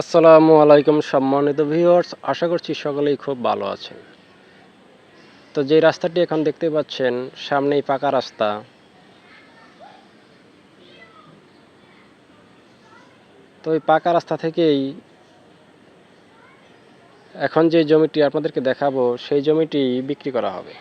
আসসালামু আলাইকুম সম্মানিত ভিউয়ার্স, আশা করছি সকলেই খুব ভালো আছেন। তো যে রাস্তাটি এখন দেখতে পাচ্ছেন, সামনেই পাকা রাস্তা। তো ওই পাকা রাস্তা থেকেই এখন যে জমিটি আপনাদেরকে দেখাবো, সেই জমিটি বিক্রি করা হবে।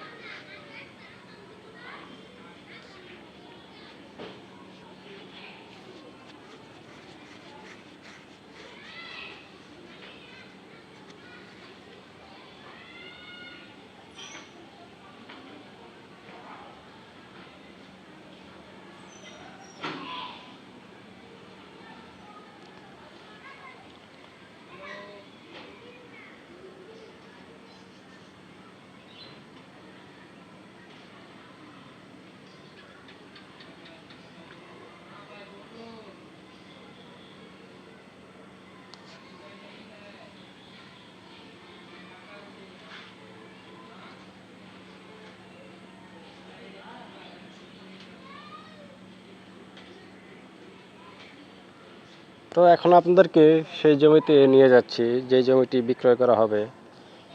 তো এখন আপনাদেরকে সেই জমিতে নিয়ে যাচ্ছি, যে জমিটি বিক্রয় করা হবে।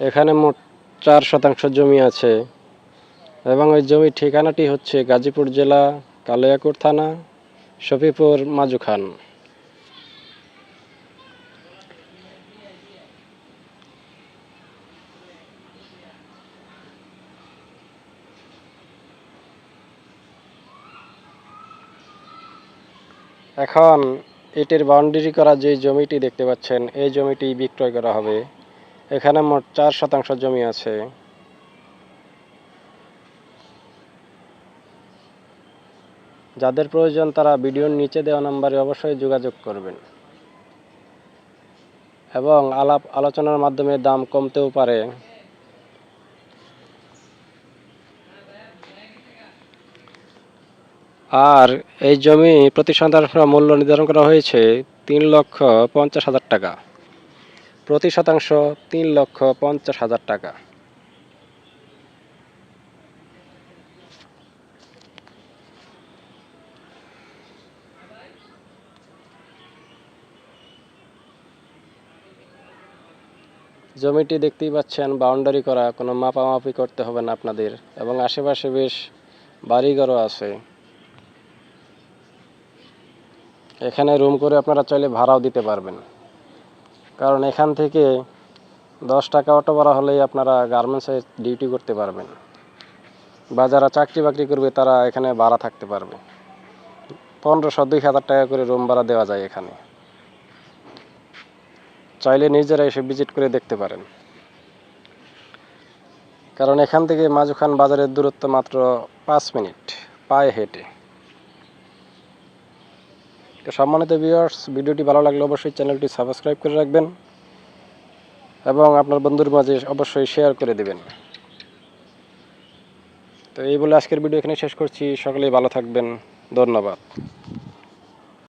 এখানে মোট চার শতাংশ জমি আছে এবং ওই জমির ঠিকানাটি হচ্ছে গাজীপুর জেলা কালিয়াকুর থানা, শফিপুর মাজুখান এখন ইটের বাউন্ডারি করা যে জমিটি দেখতে পাচ্ছেন, এই জমিটি বিক্রয় করা হবে। এখানে মোট চার শতাংশ জমি আছে। যাদের প্রয়োজন তারা ভিডিওর নিচে দেওয়া নাম্বারে অবশ্যই যোগাযোগ করবেন। এবং আলাপ আলোচনার মাধ্যমে দাম কমতেও পারে। আর এই জমি প্রতি শতাংশ মূল্য নির্ধারণ করা হয়েছে তিন লক্ষ পঞ্চাশ হাজার টাকা। প্রতি শতাংশ তিন লক্ষ পঞ্চাশ হাজার টাকা। জমিটি দেখতেই পাচ্ছেন, বাউন্ডারি করা, কোনো মাপামাপি করতে হবে না আপনাদের এবং আশেপাশে বেশ বাড়িঘরও আছে। এখানে রুম করে আপনারা চাইলে ভাড়াও দিতে পারবেন। কারণ এখান থেকে দশ টাকা অটো ভাড়া হলেই আপনারা গার্মেন্টসে ডিউটি করতে পারবেন। বা যারা চাকরি বাকরি করবে তারা এখানে ভাড়া থাকতে পারবে। পনেরোশো দুই হাজার টাকা করে রুম ভাড়া দেওয়া যায় এখানে। চাইলে নিজেরা এসে ভিজিট করে দেখতে পারেন। কারণ এখান থেকে মাজুখান বাজারের দূরত্ব মাত্র পাঁচ মিনিট, পায়ে হেঁটে। তো সম্মানিত ভিউয়ার্স ভিডিওটি ভালো লাগলে অবশ্যই চ্যানেলটি সাবস্ক্রাইব করে রাখবেন এবং আপনার বন্ধুর মাঝে অবশ্যই শেয়ার করে দেবেন। তো এই বলে আজকের ভিডিও এখানে শেষ করছি। সকলেই ভালো থাকবেন। ধন্যবাদ।